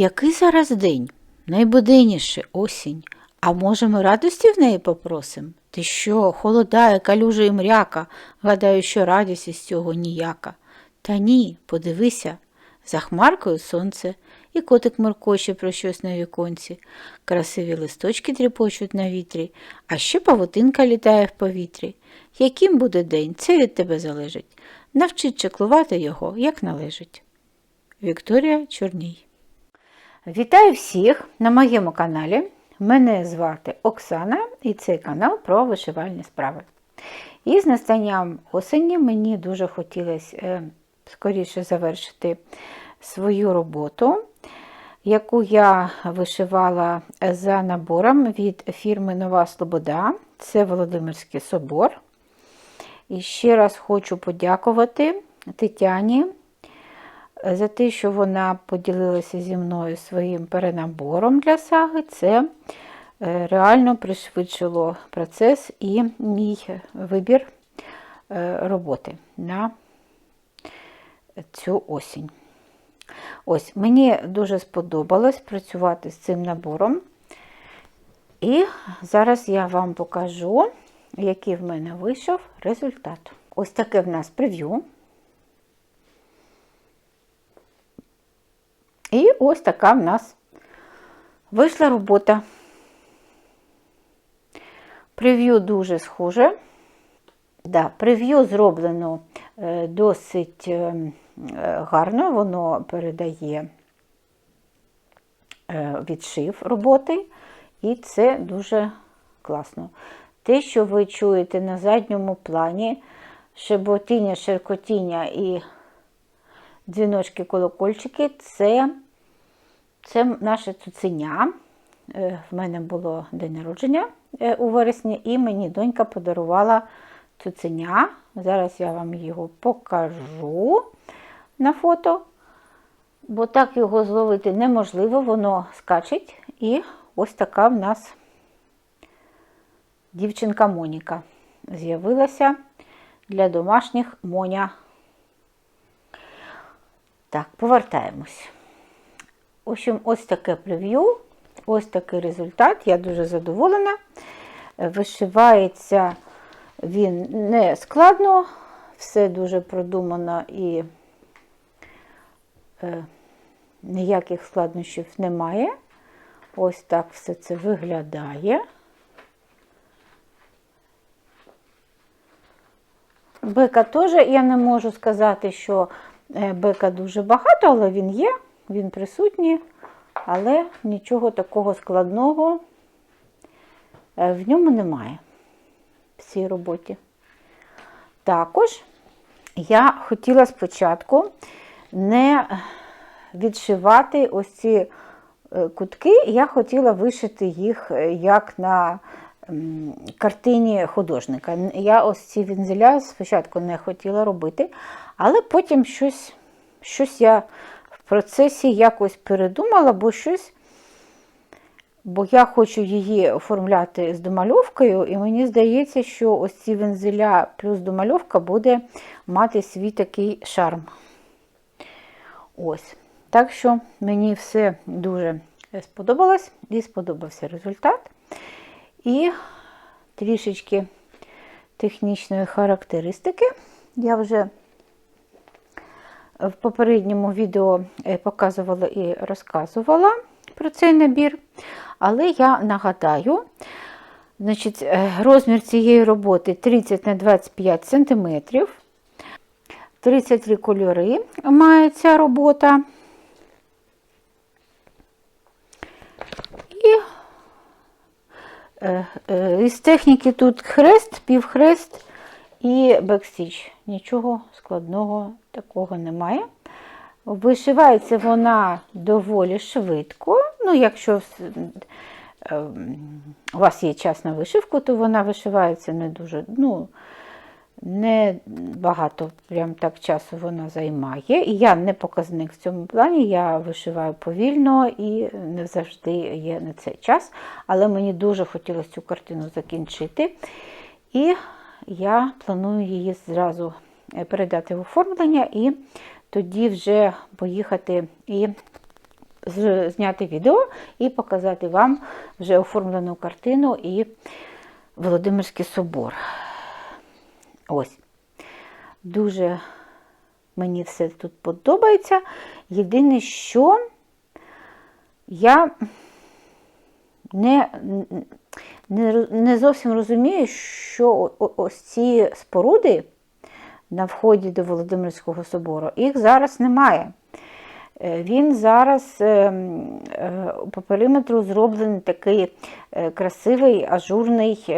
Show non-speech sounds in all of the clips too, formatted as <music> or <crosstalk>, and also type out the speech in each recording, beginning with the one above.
Який зараз день? Найбуденніше осінь. А може, ми радості в неї попросим? Ти що, холодає, калюжа і мряка, гадаю, що радість із цього ніяка. Та ні, подивися, за хмаркою сонце, і котик моркоче про щось на віконці, красиві листочки тріпочуть на вітрі, а ще павутинка літає в повітрі. Яким буде день, це від тебе залежить. Навчить чеклувати його, як належить. Вікторія Чорній Вітаю всіх на моєму каналі. Мене звати Оксана і цей канал про вишивальні справи. І з настанням осені мені дуже хотілося е, скоріше завершити свою роботу, яку я вишивала за набором від фірми Нова Слобода. Це Володимирський собор. І ще раз хочу подякувати Тетяні за те, що вона поділилася зі мною своїм перенабором для саги, це е, реально пришвидшило процес і мій вибір е, роботи на цю осінь. Ось, мені дуже сподобалось працювати з цим набором. І зараз я вам покажу, який в мене вийшов результат. Ось таке в нас прев'ю. І ось така в нас вийшла робота. Прев'ю дуже схоже. Да, Прев'ю зроблено е, досить е, гарно, воно передає е, відшив роботи, і це дуже класно. Те, що ви чуєте на задньому плані, шеботіння, шеркотіння і дзвіночки, колокольчики це, це наше цуценя. Е, В мене було день народження е, у вересні, і мені донька подарувала цуценя. Зараз я вам його покажу на фото, бо так його зловити неможливо, воно скачить. І ось така в нас дівчинка Моніка з'явилася для домашніх Моня. Так, повертаємось. В общем, ось таке прев'ю, ось такий результат. Я дуже задоволена. Вишивається він не складно, все дуже продумано і е, ніяких складнощів немає. Ось так все це виглядає. Бика теж я не можу сказати, що е, бика дуже багато, але він є, він присутній, але нічого такого складного е, в ньому немає в цій роботі. Також я хотіла спочатку не відшивати ось ці е, кутки, я хотіла вишити їх як на картині художника. Я ось ці вензеля спочатку не хотіла робити, але потім щось щось я процесі якось передумала, бо щось, бо я хочу її оформляти з домальовкою, і мені здається, що ось ці вензеля плюс домальовка буде мати свій такий шарм. Ось. Так що мені все дуже сподобалось і сподобався результат. І трішечки технічної характеристики. Я вже в попередньому відео е, показувала і розказувала про цей набір, але я нагадаю, значить, е, розмір цієї роботи 30 на 25 см, 33 кольори має ця робота. І Е, із техніки тут хрест, півхрест і бекстіч. Нічого складного такого немає. Вишивається вона доволі швидко. Ну, Якщо е, у вас є час на вишивку, то вона вишивається не дуже. ну, не багато прям так часу вона займає. І я не показник в цьому плані, я вишиваю повільно і не завжди є на цей час. Але мені дуже хотілося цю картину закінчити. І я планую її зразу передати в оформлення і тоді вже поїхати і зняти відео і показати вам вже оформлену картину і Володимирський собор. Ось. Дуже мені все тут подобається. Єдине, що я не, не, не зовсім розумію, що ось ці споруди на вході до Володимирського собору, їх зараз немає. Е, Він зараз е, м, е, по периметру зроблений такий е, красивий ажурний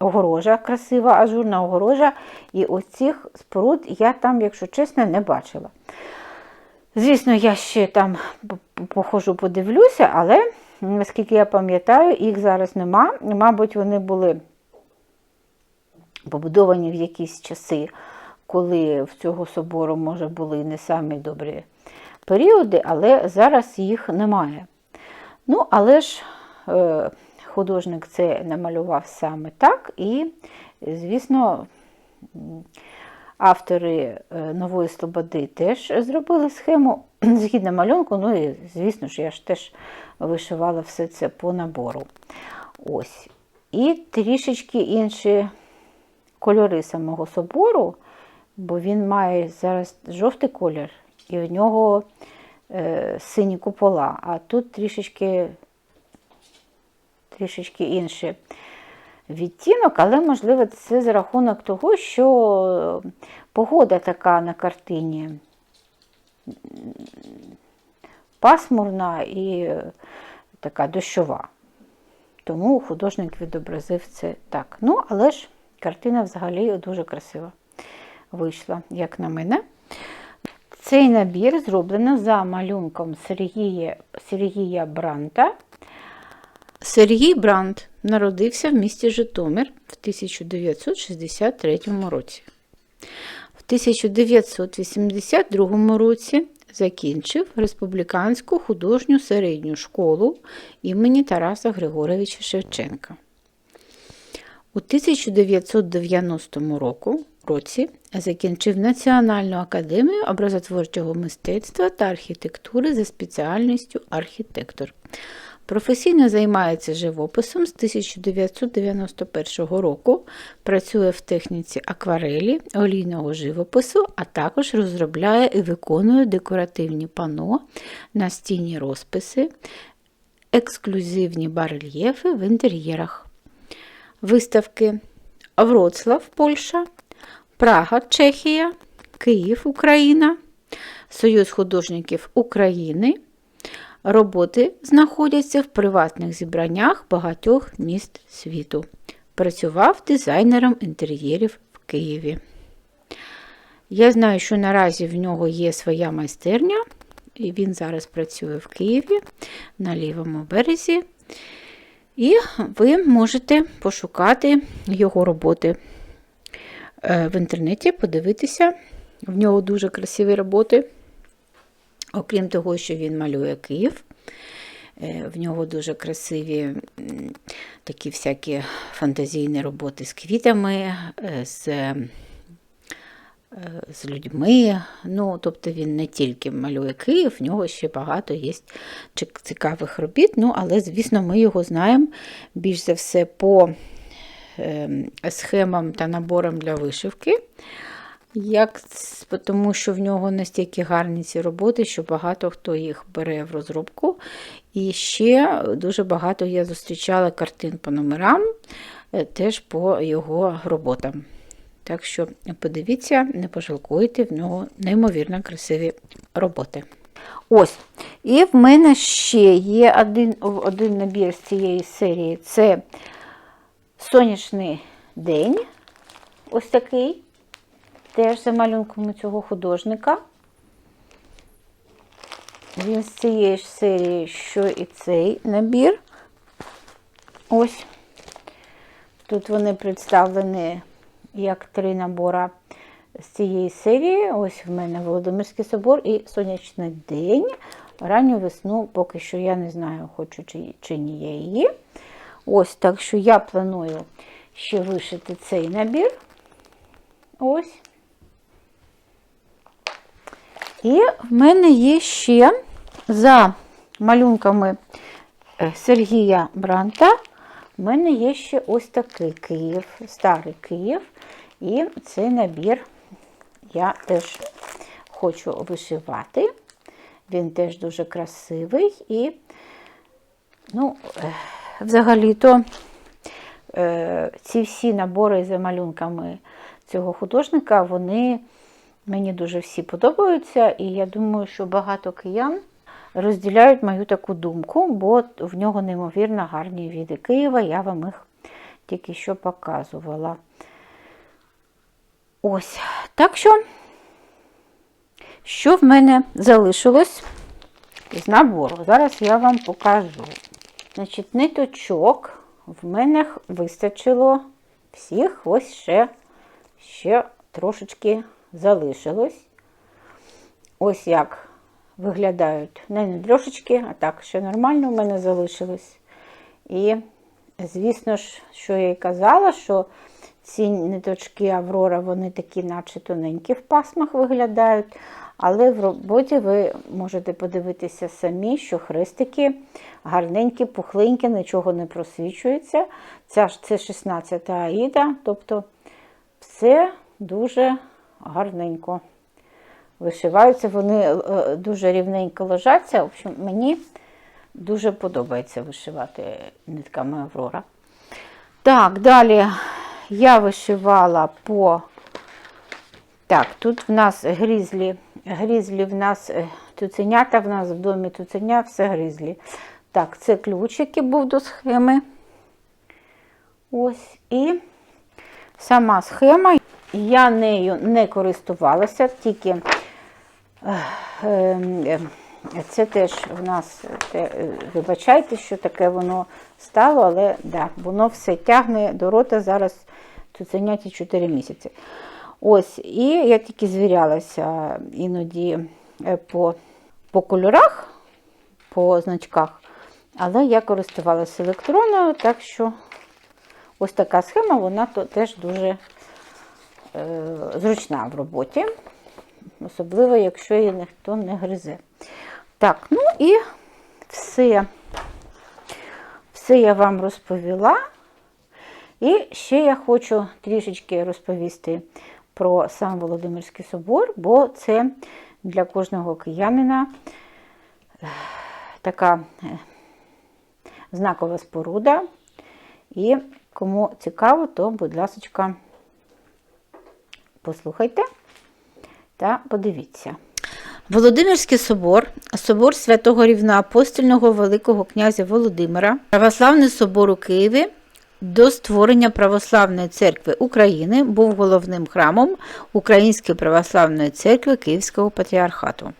огорожа, красива ажурна огорожа. І оцих споруд я там, якщо чесно, не бачила. Звісно, я ще там похожу, подивлюся, але наскільки я пам'ятаю, їх зараз нема. Мабуть, вони були побудовані в якісь часи, коли в цього собору, може, були не самі добрі періоди, але зараз їх немає. Ну, але ж е, художник це намалював саме так, і, звісно, автори е, Нової Слободи теж зробили схему <clears throat> згідно малюнку. Ну і, звісно ж, я ж теж вишивала все це по набору. Ось. І трішечки інші кольори самого собору, бо він має зараз жовтий колір, і в нього е, сині купола, а тут трішечки, трішечки інший відтінок, але, можливо, це за рахунок того, що погода така на картині пасмурна і така дощова. Тому художник відобразив це так. Ну, але ж картина взагалі дуже красива вийшла, як на мене. Цей набір зроблено за малюнком Сергія, Сергія Бранта. Сергій Брант народився в місті Житомир в 1963 році. В 1982 році закінчив Республіканську художню середню школу імені Тараса Григоровича Шевченка. У 1990 року, році закінчив Національну академію образотворчого мистецтва та архітектури за спеціальністю архітектор. Професійно займається живописом з 1991 року, працює в техніці акварелі, олійного живопису, а також розробляє і виконує декоративні пано, настінні розписи, ексклюзивні барельєфи в інтер'єрах. Виставки Вроцлав, Польща, Прага, Чехія, Київ, Україна, Союз художників України. Роботи знаходяться в приватних зібраннях багатьох міст світу. Працював дизайнером інтер'єрів в Києві. Я знаю, що наразі в нього є своя майстерня, і він зараз працює в Києві на лівому березі. І ви можете пошукати його роботи е, в інтернеті, подивитися. В нього дуже красиві роботи. Окрім того, що він малює Київ, е, в нього дуже красиві такі всякі фантазійні роботи з квітами, е, з, з людьми. Ну, тобто він не тільки малює Київ, в нього ще багато є цікавих робіт. Ну, але, звісно, ми його знаємо більш за все по е, схемам та наборам для вишивки. Як, тому що в нього настільки гарні ці роботи, що багато хто їх бере в розробку. І ще дуже багато я зустрічала картин по номерам, е, теж по його роботам. Так що подивіться, не пожалкуйте, в нього неймовірно красиві роботи. Ось. І в мене ще є один, один набір з цієї серії це сонячний день. Ось такий. Теж за малюнком цього художника. Він з цієї ж серії, що і цей набір. Ось. Тут вони представлені як три набора з цієї серії. Ось в мене Володимирський собор і сонячний день. Ранню весну, поки що я не знаю, хочу чи, чи ні я її. Ось, так що я планую ще вишити цей набір. Ось. І в мене є ще за малюнками е, Сергія Бранта, в мене є ще ось такий Київ, старий Київ. І цей набір я теж хочу вишивати. Він теж дуже красивий і, ну, е, взагалі-то е, ці всі набори за малюнками цього художника, вони мені дуже всі подобаються, і я думаю, що багато киян розділяють мою таку думку, бо в нього неймовірно гарні віди Києва, я вам їх тільки що показувала. Ось, так що, що в мене залишилось з набору? Зараз я вам покажу. Значить, ниточок в мене вистачило всіх, ось ще, ще трошечки залишилось. Ось як виглядають. Не не трошечки, а так, ще нормально в мене залишилось. І, звісно ж, що я й казала, що ці ниточки Аврора, вони такі, наче тоненькі в пасмах виглядають. Але в роботі ви можете подивитися самі, що хрестики гарненькі, пухленькі, нічого не просвічується. Ця це 16-та аїда, тобто все дуже гарненько вишиваються. Вони е, дуже рівненько ложаться. В общем, мені дуже подобається вишивати нитками Аврора. Так, далі я вишивала по. Так, тут в нас грізлі, грізлі в нас е, туценята, в нас в домі туценя, все грізлі. Так, це ключ, який був до схеми. Ось. І сама схема. Я нею не користувалася, тільки е, це теж в нас, те, вибачайте, що таке воно стало, але да, воно все тягне до рота зараз цуценяті 4 місяці. Ось, І я тільки звірялася іноді е, по, по кольорах, по значках, але я користувалася електронною, так що ось така схема, вона то теж дуже е, зручна в роботі, особливо, якщо її ніхто не гризе. Так, ну і все, все я вам розповіла. І ще я хочу трішечки розповісти про сам Володимирський собор, бо це для кожного киянина така е, знакова споруда. І кому цікаво, то, будь ласка, послухайте та подивіться. Володимирський собор, собор святого рівноапостольного Великого князя Володимира, православний собор у Києві до створення Православної церкви України був головним храмом Української православної церкви Київського патріархату.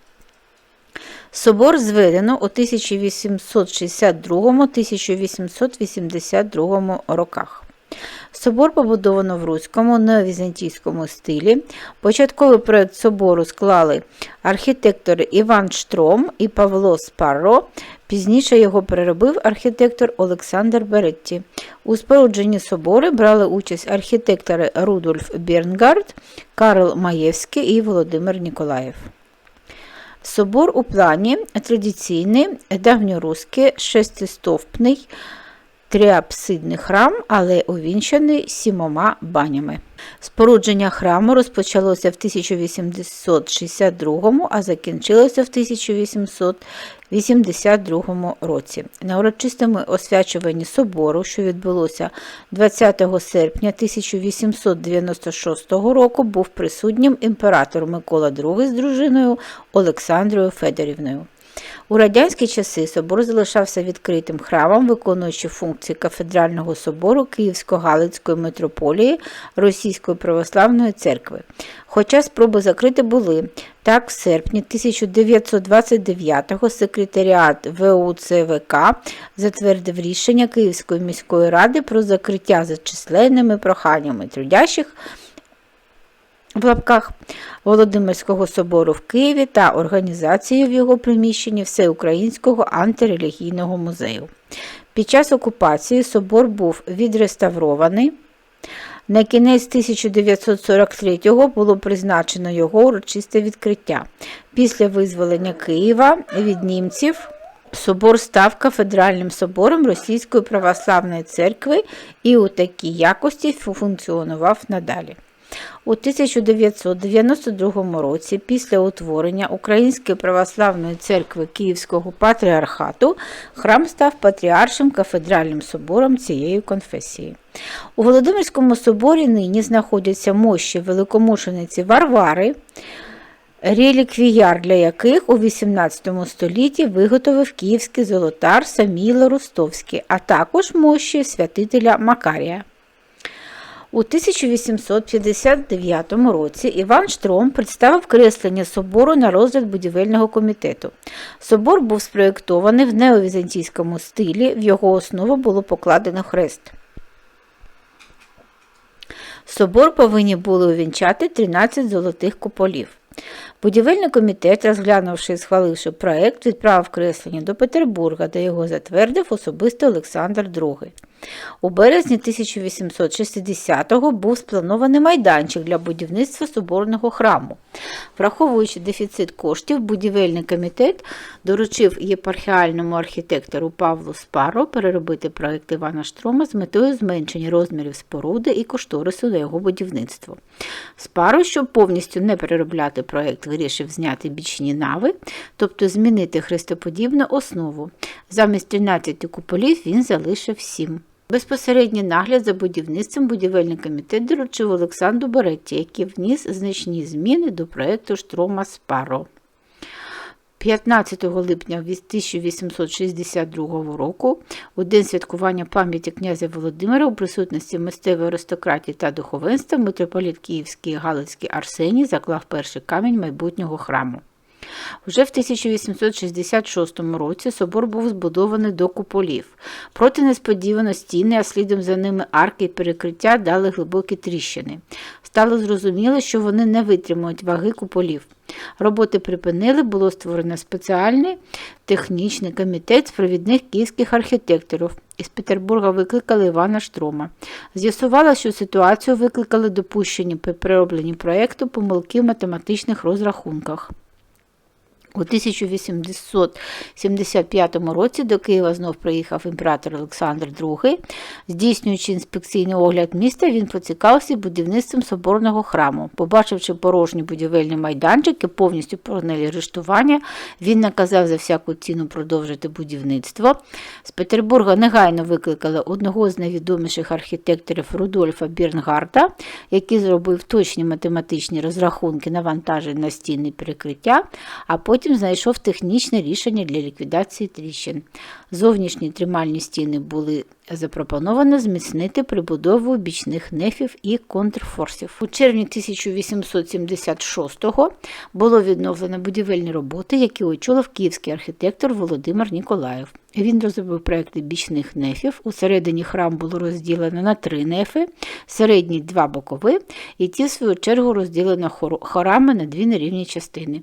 Собор зведено у 1862-1882 роках. Собор побудовано в руському неовізантійському стилі. Початковий проєкт собору склали архітектори Іван Штром і Павло Спарро. Пізніше його переробив архітектор Олександр Беретті. У спорудженні собору брали участь архітектори Рудольф Бернгард, Карл Маєвський і Володимир Ніколаєв. Собор у плані традиційний, давньоруський, шестистовпний, тріапсидний храм, але увінчаний сімома банями. Спорудження храму розпочалося в 1862, а закінчилося в 1882 році. На урочистому освячуванні собору, що відбулося 20 серпня 1896 року, був присутнім імператор Микола II з дружиною Олександрою Федорівною. У радянські часи собор залишався відкритим храмом, виконуючи функції кафедрального собору Київсько-Галицької митрополії Російської православної церкви. Хоча спроби закрити були. Так, в серпні 1929-го секретаріат ВУЦВК затвердив рішення Київської міської ради про закриття за численними проханнями трудящих в лапках Володимирського собору в Києві та організацією в його приміщенні Всеукраїнського антирелігійного музею. Під час окупації собор був відреставрований. На кінець 1943-го було призначено його урочисте відкриття. Після визволення Києва від німців собор став кафедральним собором Російської православної церкви і у такій якості функціонував надалі. У 1992 році, після утворення Української православної церкви Київського патріархату, храм став патріаршим кафедральним собором цієї конфесії. У Володимирському соборі нині знаходяться мощі великомушениці Варвари, реліквіяр для яких у XVIII столітті виготовив київський золотар Саміло Ростовський, а також мощі святителя Макарія. У 1859 році Іван Штром представив креслення собору на розгляд будівельного комітету. Собор був спроєктований в неовізантійському стилі, в його основу було покладено хрест. Собор повинні були увінчати 13 золотих куполів. Будівельний комітет, розглянувши і схваливши проект, відправив креслення до Петербурга, де його затвердив особисто Олександр II. У березні 1860-го був спланований майданчик для будівництва соборного храму. Враховуючи дефіцит коштів, будівельний комітет доручив єпархіальному архітектору Павлу Спаро переробити проект Івана Штрома з метою зменшення розмірів споруди і кошторису на його будівництво. Спаро, щоб повністю не переробляти проект, вирішив зняти бічні нави, тобто змінити хрестоподібну основу. Замість 13 куполів він залишив 7. Безпосередній нагляд за будівництвом будівельний комітет доручив Олександру Беретті, який вніс значні зміни до проєкту Штрома Спаро. 15 липня 1862 року, у день святкування пам'яті князя Володимира у присутності місцевої аристократії та духовенства митрополіт Київський Галицький Арсеній заклав перший камінь майбутнього храму. Вже в 1866 році собор був збудований до куполів. Проти несподівано стіни, а слідом за ними арки і перекриття дали глибокі тріщини. Стало зрозуміло, що вони не витримують ваги куполів. Роботи припинили, було створено спеціальний технічний комітет з провідних київських архітекторів. Із Петербурга викликали Івана Штрома. З'ясувало, що ситуацію викликали допущені при переробленні проєкту помилки в математичних розрахунках. У 1875 році до Києва знов приїхав імператор Олександр II. Здійснюючи інспекційний огляд міста, він поцікавився будівництвом соборного храму. Побачивши порожні будівельні майданчики, повністю прогнили арештування, він наказав за всяку ціну продовжити будівництво. З Петербурга негайно викликали одного з найвідоміших архітекторів Рудольфа Бірнгарта, який зробив точні математичні розрахунки навантажень на стіни перекриття, а потім Потім знайшов технічне рішення для ліквідації тріщин. Зовнішні тримальні стіни були запропоновано зміцнити прибудову бічних нефів і контрфорсів. У червні 1876-го було відновлено будівельні роботи, які очолив київський архітектор Володимир Ніколаєв. Він розробив проекти бічних нефів. У середині храм було розділено на три нефи, середній два бокові, і ті, в свою чергу, розділено хорами на дві нерівні частини.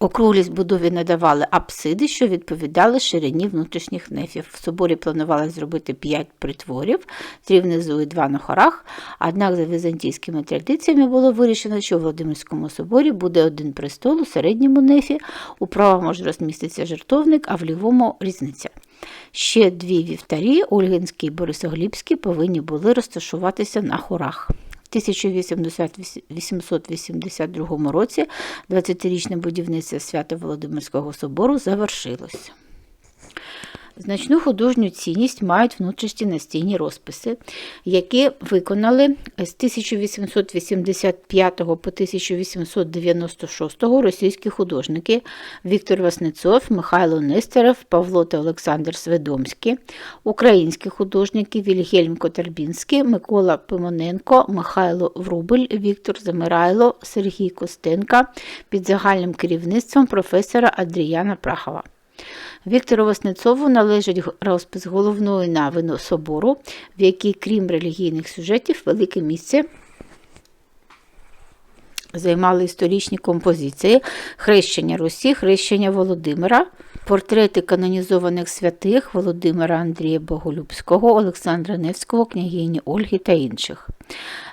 Округлість будові надавали апсиди, що відповідали ширині внутрішніх нефів. В соборі планували зробити п'ять притворів, три внизу і два на хорах. Однак за візантійськими традиціями було вирішено, що в Володимирському соборі буде один престол у середньому нефі, у правому ж розміститься жертовник, а в лівому різниця. Ще дві вівтарі, Ольгинський і Борисоглібський, повинні були розташуватися на хорах. 1882 році 20-річне будівництво Свято-Володимирського собору завершилось. Значну художню цінність мають внутрішні настійні розписи, які виконали з 1885 по 1896 російські художники Віктор Васнецов, Михайло Нестеров, Павло та Олександр Сведомський, українські художники Вільгельм Котарбінський, Микола Пимоненко, Михайло Врубель, Віктор Замирайло, Сергій Костенка під загальним керівництвом професора Адріяна Прахова. Віктору Васнецову належить розпис головної навини собору, в якій, крім релігійних сюжетів, велике місце займали історичні композиції хрещення Русі, хрещення Володимира. Портрети канонізованих святих Володимира Андрія Боголюбського, Олександра Невського, княгині Ольги та інших.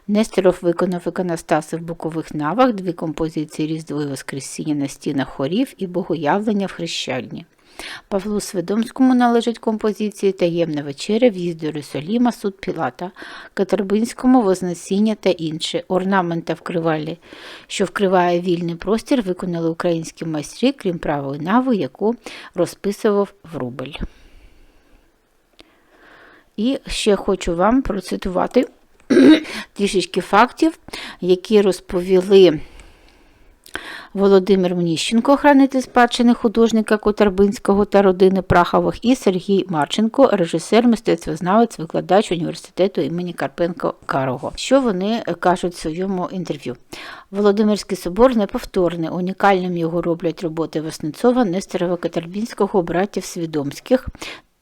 Нестеров виконав іконостаси в бокових навах, дві композиції Різдво і Воскресіння на стінах хорів і богоявлення в хрещальні. Павлу Свідомському належать композиції Таємна вечеря, в'їзд до Єрусаліма, суд Пілата, Катербинському Вознесіння та інші. Орнамент вкривалі, що вкриває вільний простір, виконали українські майстри, крім правої нави, яку розписував Врубель. І ще хочу вам процитувати <clears throat> трішечки фактів, які розповіли Володимир Мніщенко, хранитель спадщини художника Котарбинського та родини Прахових, і Сергій Марченко, режисер, мистецтвознавець, викладач університету імені Карпенко Карого. Що вони кажуть в своєму інтерв'ю? Володимирський собор неповторний, унікальним його роблять роботи Васнецова, Нестерова Катарбінського, братів Свідомських.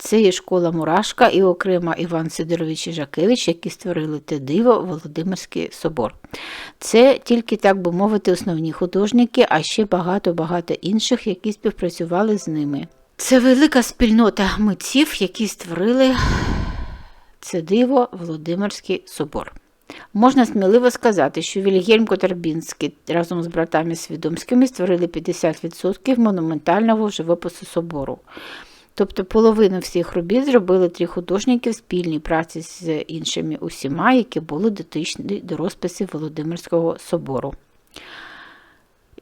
Це є школа Мурашка і окремо Іван Сидорович Іжакевич, які створили те диво Володимирський собор. Це тільки, так би мовити, основні художники, а ще багато-багато інших, які співпрацювали з ними. Це велика спільнота митців, які створили це диво Володимирський собор. Можна сміливо сказати, що Вільгельм Котарбінський разом з братами Свідомськими створили 50% монументального живопису собору. Тобто половину всіх робіт зробили три художники в спільній праці з іншими усіма, які були дотичні до розписів Володимирського собору.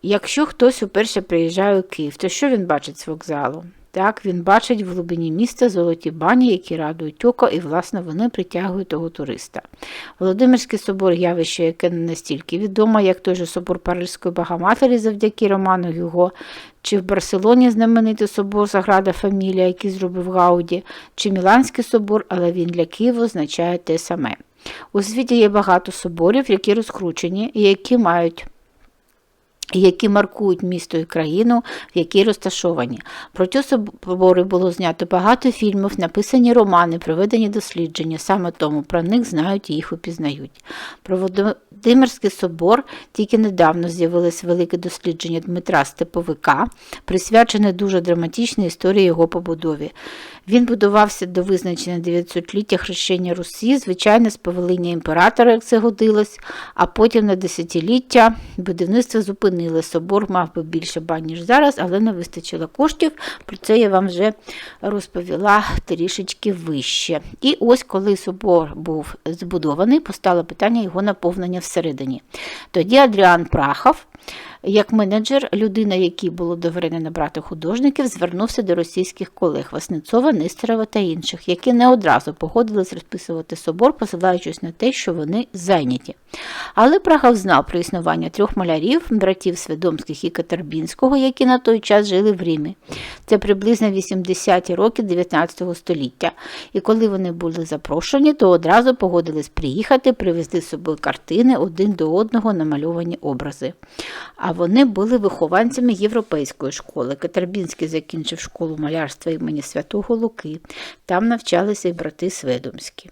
Якщо хтось уперше приїжджає у Київ, то що він бачить з вокзалу? Так, він бачить в глибині міста золоті бані, які радують око, і, власне, вони притягують того туриста. Володимирський собор явище, яке не настільки відомо, як той же собор Парижської Богоматері завдяки Роману Юго, чи в Барселоні знаменитий собор Заграда Фамілія, який зробив Гауді, чи Міланський собор, але він для Києва означає те саме. У світі є багато соборів, які розкручені і які мають які маркують місто і країну, в якій розташовані. Про ці собори було знято багато фільмів, написані романи, проведені дослідження, саме тому про них знають і їх упізнають. Про Володимирський собор тільки недавно з'явилось велике дослідження Дмитра Степовика, присвячене дуже драматичній історії його побудові. Він будувався до визначення 900-ліття хрещення Русі, звичайно, з повеління імператора, як це годилось, а потім на десятиліття будівництво зупинили. Собор мав би більше бань, ніж зараз, але не вистачило коштів. Про це я вам вже розповіла трішечки вище. І ось коли собор був збудований, постало питання його наповнення всередині. Тоді Адріан Прахов як менеджер, людина, якій було доведено набрати художників, звернувся до російських колег Васнецова, Нестерова та інших, які не одразу погодились розписувати собор, посилаючись на те, що вони зайняті. Але Прахов знав про існування трьох малярів, братів Свідомських і Катербінського, які на той час жили в Римі. Це приблизно 80-ті роки 19 століття. І коли вони були запрошені, то одразу погодились приїхати, привезти з собою картини один до одного намальовані образи а вони були вихованцями європейської школи. Катербінський закінчив школу малярства імені Святого Луки. Там навчалися й брати Сведомські.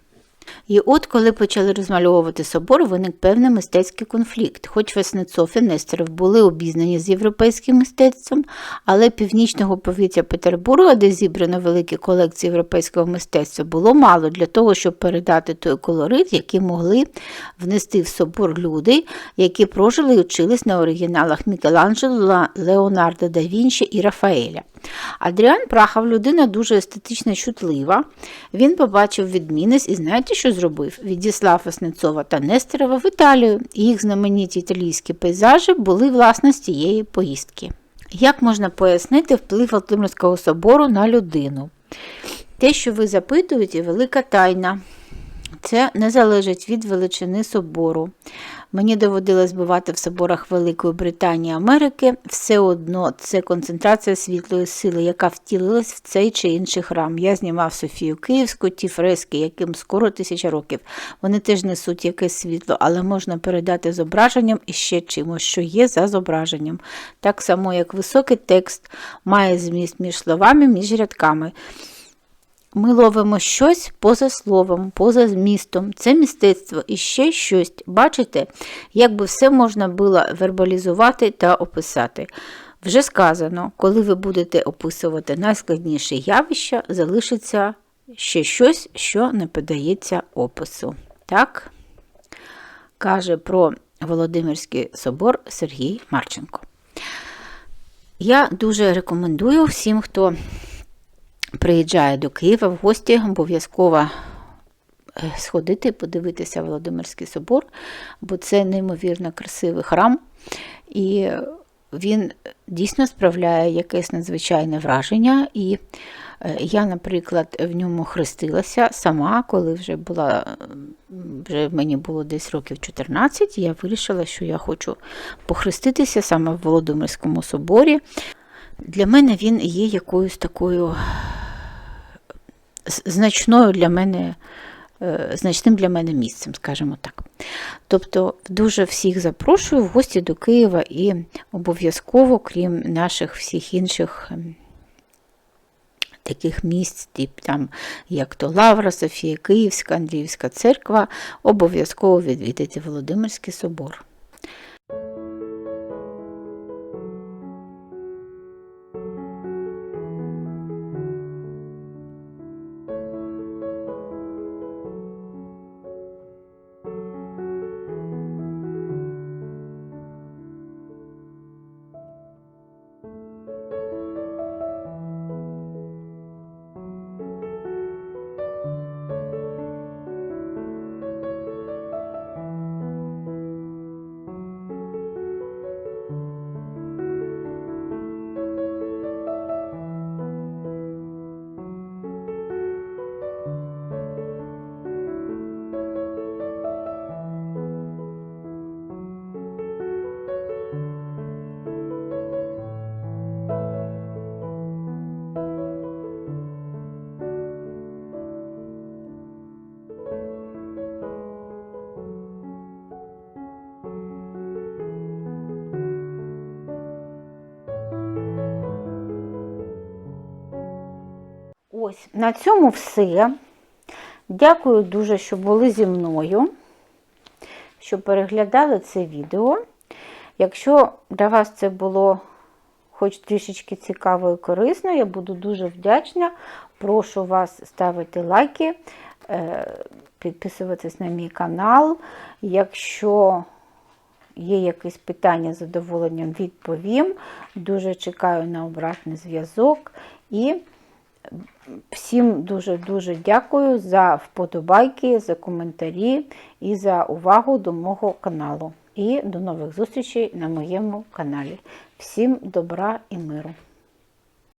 І от, коли почали розмальовувати собор, виник певний мистецький конфлікт. Хоч Веснецов і Нестеров були обізнані з європейським мистецтвом, але північного повітря Петербурга, де зібрано великі колекції європейського мистецтва, було мало для того, щоб передати той колорит, який могли внести в собор люди, які прожили і учились на оригіналах Мікеланджело, Леонардо да Вінчі і Рафаеля. Адріан Прахов людина дуже естетично чутлива. Він побачив відмінність і знаєте, що зробив? Відіслав Васнецова та Нестерова в Італію. Їх знамениті італійські пейзажі були власне з цієї поїздки. Як можна пояснити вплив Володимирського собору на людину? Те, що ви запитуєте, велика тайна. Це не залежить від величини собору. Мені доводилось бувати в соборах Великої Британії Америки. Все одно це концентрація світлої сили, яка втілилась в цей чи інший храм. Я знімав Софію Київську, ті фрески, яким скоро тисяча років. Вони теж несуть якесь світло, але можна передати зображенням і ще чимось, що є за зображенням. Так само, як високий текст має зміст між словами, між рядками. Ми ловимо щось поза словом, поза змістом. Це мистецтво і ще щось. Бачите, як би все можна було вербалізувати та описати. Вже сказано, коли ви будете описувати найскладніші явища, залишиться ще щось, що не подається опису. Так? Каже про Володимирський собор Сергій Марченко. Я дуже рекомендую всім, хто приїжджає до Києва в гості, обов'язково е, сходити, подивитися Володимирський собор, бо це неймовірно красивий храм, і він дійсно справляє якесь надзвичайне враження. І е, я, наприклад, в ньому хрестилася сама, коли вже була, вже мені було десь років 14, я вирішила, що я хочу похреститися саме в Володимирському соборі. Для мене він є якоюсь такою значною для мене, е, значним для мене місцем, скажімо так. Тобто дуже всіх запрошую в гості до Києва і обов'язково, крім наших всіх інших ем, таких місць, тип, там, як то Лавра, Софія Київська, Андріївська церква, обов'язково відвідайте Володимирський собор. Ось на цьому все. Дякую дуже, що були зі мною, що переглядали це відео. Якщо для вас це було хоч трішечки цікаво і корисно, я буду дуже вдячна. Прошу вас ставити лайки, е, підписуватись на мій канал. Якщо є якісь питання, з задоволенням відповім. Дуже чекаю на обратний зв'язок. І всім дуже-дуже дякую за вподобайки, за коментарі і за увагу до мого каналу. І до нових зустрічей на моєму каналі. Всім добра і миру!